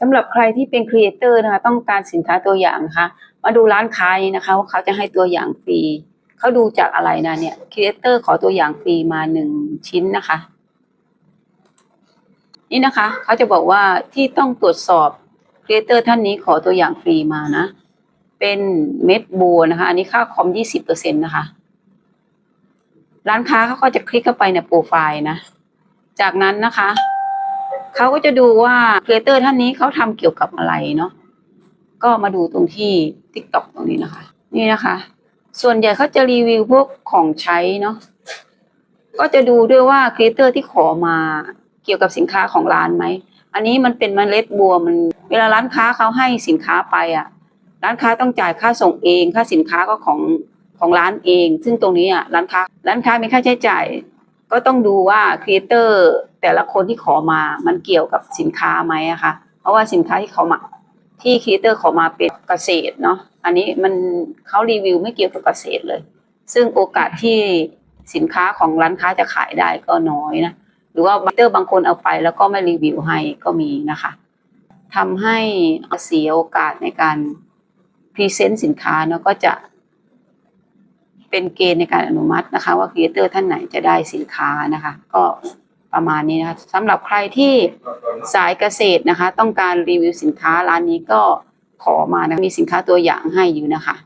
สำหรับใครที่เป็นครีเอเตอร์นะคะต้องการสินค้าตัวอย่างนะคะ มาดูร้านค้านี้นะคะว่าเขาจะให้ตัวอย่างฟรีเขาดูจากอะไรนะเนี่ยครีเอเตอร์ขอตัวอย่างฟรีมาหนึ่งชิ้นนะคะ นี่นะคะเขาจะบอกว่าที่ต้องตรวจสอบครีเอเตอร์ท่านนี้ขอตัวอย่างฟรีมานะ เป็นเม็ดบัวนะคะ อันนี้ค่าคอมยี่สิบเปอร์เซ็นต์นะคะ ร้านค้าเขาก็จะคลิกเข้าไปในโปรไฟล์นะ จากนั้นนะคะ เขาก็จะดูว่าครีเอเตอร์ท่านนี้เขาทำเกี่ยวกับอะไรเนาะก็มาดูตรงที่ TikTok ตรงนี้นะคะ นี่นะคะ ส่วนใหญ่เขาจะรีวิวพวกของใช้เนาะก็จะดูด้วยว่าครีเอเตอร์ที่ขอมาเกี่ยวกับสินค้าของร้านไหม อันนี้มันเป็นมเมล็ดบัวมัน เวลาร้านค้าเขาให้สินค้าไปอะ ร้านค้าต้องจ่ายค่าส่งเอง ค่าสินค้าก็ของของร้านเอง ซึ่งตรงนี้อะร้านค้าร้านค้ามีค่าใช้จ่าย ก็ต้องดูว่าครีเอเตอร์ แต่ละคนที่ขอมามันเกี่ยวกับสินค้าไหมอะคะเพราะว่าสินค้าที่เขามาที่ครีเอเตอร์ขอมาเป็นเกษตรเนาะอันนี้มันเขารีวิวไม่เกี่ยวกับเกษตรเลย ซึ่งโอกาสที่สินค้าของร้านค้าจะขายได้ก็น้อยนะหรือว่าบัตเตอร์บางคนเอาไปแล้วก็ไม่รีวิวให้ก็มีนะคะทำให้เสียโอกาสในการพรีเซนต์สินค้าเนาะก็จะเป็นเกณฑ์ในการอนุมัตินะคะ ว่าครีเอเตอร์ท่านไหนจะได้สินค้านะคะ ก็ ประมาณนี้นะคะสำหรับใครที่สายเกษตรนะคะ ต้องการรีวิวสินค้าร้านนี้ก็ขอมานะมีสินค้าตัวอย่างให้อยู่นะคะ